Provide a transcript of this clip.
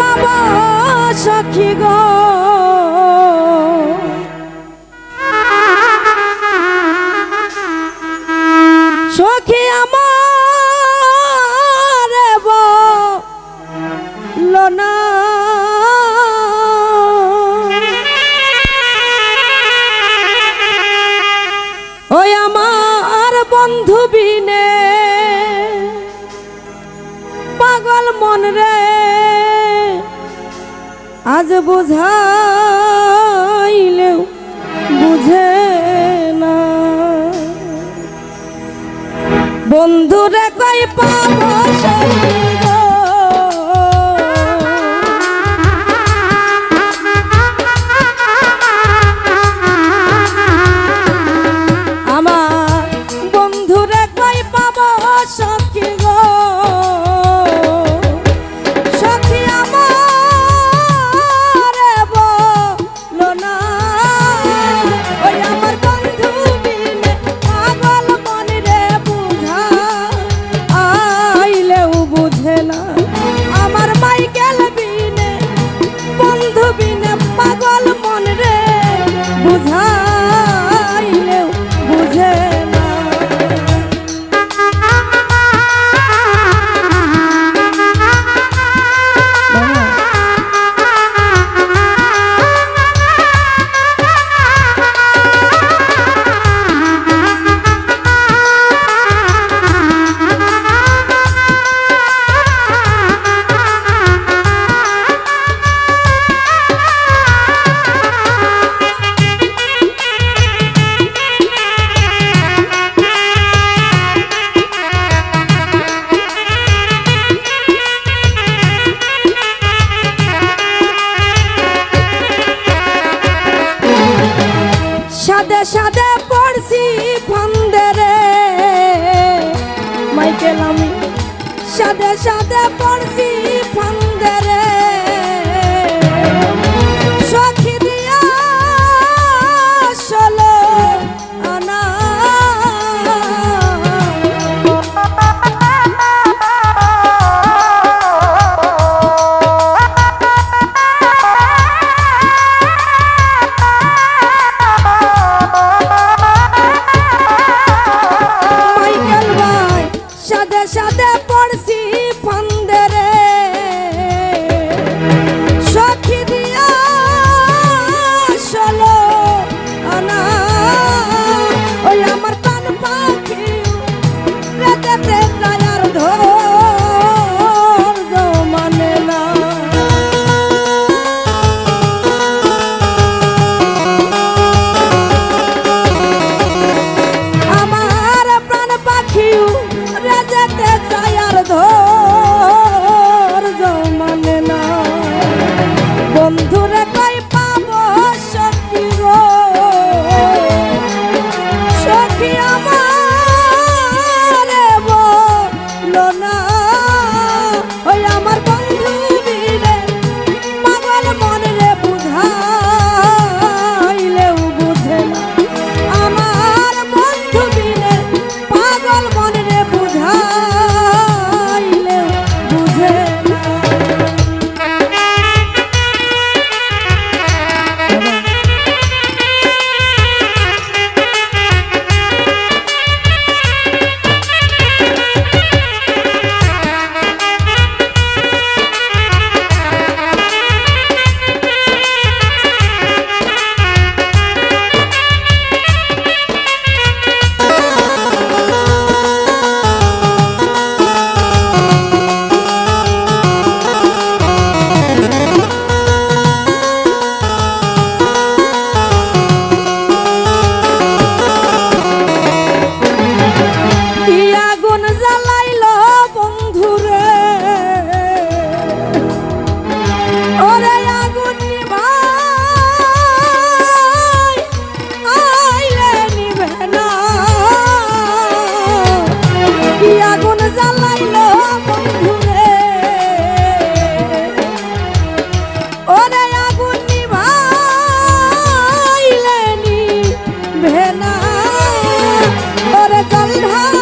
বাবা সখী গো। সখী আমার লোনা আজ বুঝাইলেও বুঝে না। বন্ধুরা কই পাবো বোঝা সাদে সাদে পড়ছি ফান্দে রে। মাইকেল আমি সাদে সাদে পড়ছি করে জল ঢাল